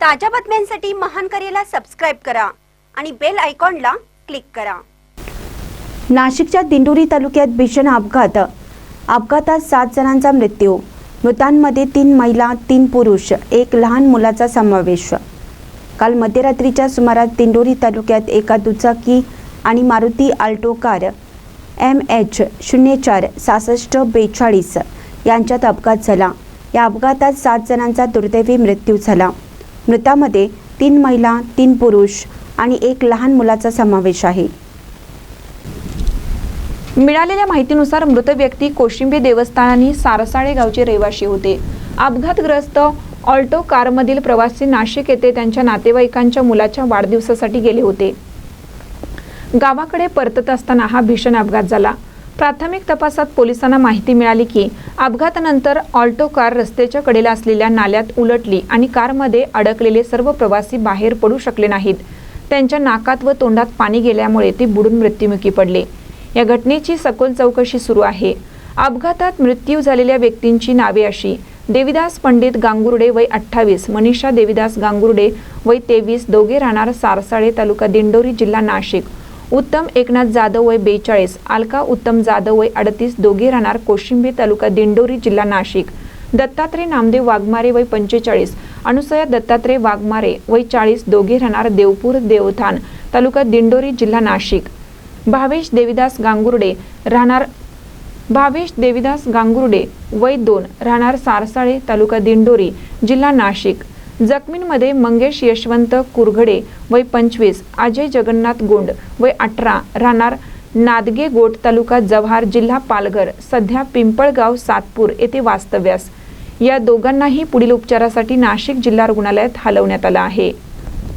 ताज्या बातम्यांसाठी महान करेला सबस्क्राईब करा आणि बेल आयकॉनला क्लिक करा. नाशिकच्या दिंडोरी तालुक्यात भीषण अपघात. अपघातात सात जणांचा मृत्यू. मृतांमध्ये तीन महिला तीन पुरुष एक लहान मुलाचा समावेश. काल मध्यरात्रीच्या सुमारास दिंडोरी तालुक्यात एका दुचाकी आणि Maruti Alto car M H शून्य चार सहासष्ट बेचाळीस यांच्यात अपघात झाला. या अपघातात सात जणांचा दुर्दैवी मृत्यू झाला. मृतामध्ये तीन महिला तीन पुरुष आणि एक लहान मुलाचा समावेश आहे. मिळालेल्या माहितीनुसार मृत व्यक्ती कोशिंबी देवस्थान आणि सारसाळे गावचे रहिवाशी होते. अपघातग्रस्त ऑल्टो कारमधील प्रवासी नाशिक येथे त्यांच्या नातेवाईकांच्या मुलाच्या वाढदिवसासाठी गेले होते. गावाकडे परतत असताना हा भीषण अपघात झाला. प्राथमिक तपासात पोलिसांना माहिती मिळाली की अपघातानंतर ऑल्टो कार रस्त्याच्या कडेला असलेल्या नाल्यात उलटली आणि कारमध्ये अडकलेले सर्व प्रवासी बाहेर पडू शकले नाहीत. त्यांच्या नाकात व तोंडात पाणी गेल्यामुळे ते बुडून मृत्युमुखी पडले. या घटनेची सखोल चौकशी सुरू आहे. अपघातात मृत्यू झालेल्या व्यक्तींची नावे अशी देविदास पंडित गांगुर्डे वय अठ्ठावीस मनीषा देविदास गांगुर्डे वय तेवीस दोघे राहणार सारसाळे तालुका दिंडोरी जिल्हा नाशिक. उत्तम एकनाथ जाधव वय बेचाळीस अलका उत्तम जाधव वय अडतीस दोघे राहणार कोशिंबी तालुका दिंडोरी जिल्हा नाशिक. दत्तात्रय नामदेव वाघमारे वय पंचेचाळीस अनुसया दत्तात्रय वाघमारे वय चाळीस दोघे राहणार देवपूर देवथान तालुका दिंडोरी जिल्हा नाशिक. भावेश देविदास गांगुर्डे राहणार भावेश देविदास गांगुर्डे वय दोन राहणार सारसाळे तालुका दिंडोरी जिल्हा नाशिक. जखमींमध्ये मंगेश यशवंत कुरघडे वय पंचवीस अजय जगन्नाथ गोंड वय अठरा राहणार नादगे गोट तालुका जव्हार जिल्हा पालघर सध्या पिंपळगाव सातपूर येथे वास्तव्यास. या दोघांनाही पुढील उपचारासाठी नाशिक जिल्हा रुग्णालयात हलवण्यात आलं आहे.